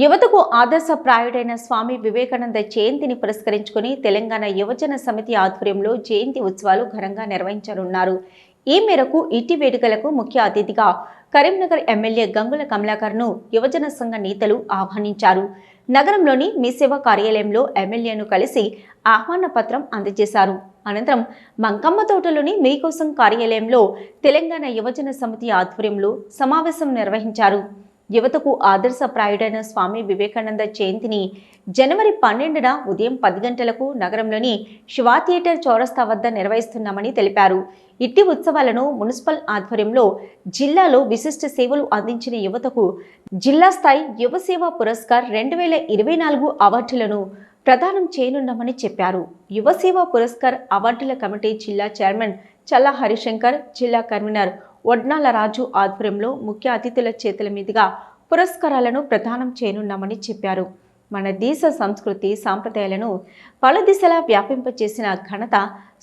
యువతకు ఆదర్శప్రాయుడైన స్వామి వివేకానంద జయంతిని పురస్కరించుకుని తెలంగాణ యువజన సమితి ఆధ్వర్యంలో జయంతి ఉత్సవాలు ఘనంగా నిర్వహించనున్నారు. ఈ మేరకు ఇటీ వేడుకలకు ముఖ్య అతిథిగా కరీంనగర్ ఎమ్మెల్యే గంగుల కమలాకర్ను యువజన సంఘ నేతలు ఆహ్వానించారు. నగరంలోని మీ సేవ కార్యాలయంలో ఎమ్మెల్యేను కలిసి ఆహ్వాన పత్రం అందజేశారు. అనంతరం మంకమ్మ తోటలోని మీకోసం కార్యాలయంలో తెలంగాణ యువజన సమితి ఆధ్వర్యంలో సమావేశం నిర్వహించారు. యువతకు ఆదర్శప్రాయుడైన స్వామి వివేకానంద జయంతిని జనవరి పన్నెండున ఉదయం పది గంటలకు నగరంలోని శివా థియేటర్ చౌరస్తా వద్ద నిర్వహిస్తున్నామని తెలిపారు. ఇట్టి ఉత్సవాలను మున్సిపల్ ఆధ్వర్యంలో జిల్లాలో విశిష్ట సేవలు అందించిన యువతకు జిల్లా స్థాయి యువసేవ పురస్కార్ రెండు వేల ఇరవై నాలుగు అవార్డులను ప్రదానం చేయనున్నామని చెప్పారు. యువసేవ పురస్కార్ అవార్డుల కమిటీ జిల్లా చైర్మన్ చల్లా హరిశంకర్ జిల్లా కన్వీనర్ వడ్నాల రాజు ఆధ్వర్యంలో ముఖ్య అతిథుల చేతుల మీదుగా పురస్కారాలను ప్రదానం చేయనున్నామని చెప్పారు. మన దేశ సంస్కృతి సాంప్రదాయాలను పలు దిశలా వ్యాపింపచేసిన ఘనత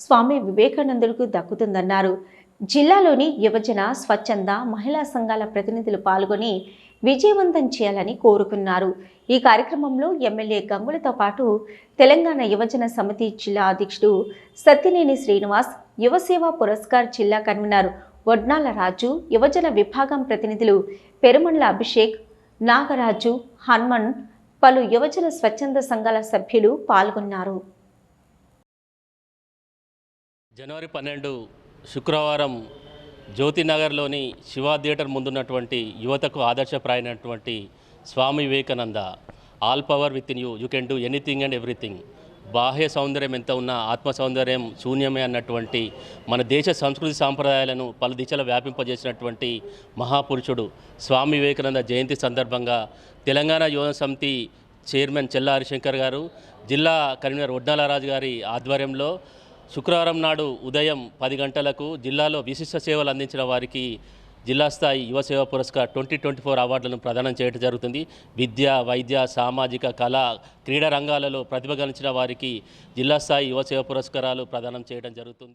స్వామి వివేకానందుడికి దక్కుతుందన్నారు. జిల్లాలోని యువజన స్వచ్ఛంద మహిళా సంఘాల ప్రతినిధులు పాల్గొని విజయవంతం చేయాలని కోరుకున్నారు. ఈ కార్యక్రమంలో ఎమ్మెల్యే గంగులతో పాటు తెలంగాణ యువజన సమితి జిల్లా అధ్యక్షుడు సత్యనేని శ్రీనివాస్ యువసేవ పురస్కార్ జిల్లా కన్వీనర్ వడ్నాల రాజు యువజన విభాగం ప్రతినిధులు పెరుమండ్ల అభిషేక్ నాగరాజు హనుమన్ పలు యువజన స్వచ్ఛంద సంఘాల సభ్యులు పాల్గొన్నారు. జనవరి పన్నెండు శుక్రవారం జ్యోతినగర్లోని శివా థియేటర్ ముందున్నటువంటి యువతకు ఆదర్శప్రాయమైనటువంటి Swami Vivekananda all power within you you can do anything and everything. బాహ్య సౌందర్యం ఎంత ఉన్నా ఆత్మ సౌందర్యం శూన్యమే అన్నటువంటి మన దేశ సంస్కృతి సాంప్రదాయాలను పలు దిశల వ్యాపింపజేసినటువంటి మహాపురుషుడు స్వామి వివేకానంద జయంతి సందర్భంగా తెలంగాణ యువన సమితి చైర్మన్ చెల్ల హరిశంకర్ గారు జిల్లా కన్వీనర్ వడ్నాలరాజు గారి ఆధ్వర్యంలో శుక్రవారం నాడు ఉదయం పది గంటలకు జిల్లాలో విశిష్ట సేవలు అందించిన వారికి జిల్లా స్థాయి యువ సేవ పురస్కార్ ట్వంటీ ట్వంటీ ఫోర్ అవార్డులను ప్రదానం చేయడం జరుగుతుంది. విద్య వైద్య సామాజిక కళ క్రీడా రంగాలలో ప్రతిభ గణించిన వారికి జిల్లా స్థాయి యువ సేవ పురస్కారాలు ప్రదానం చేయడం జరుగుతుంది.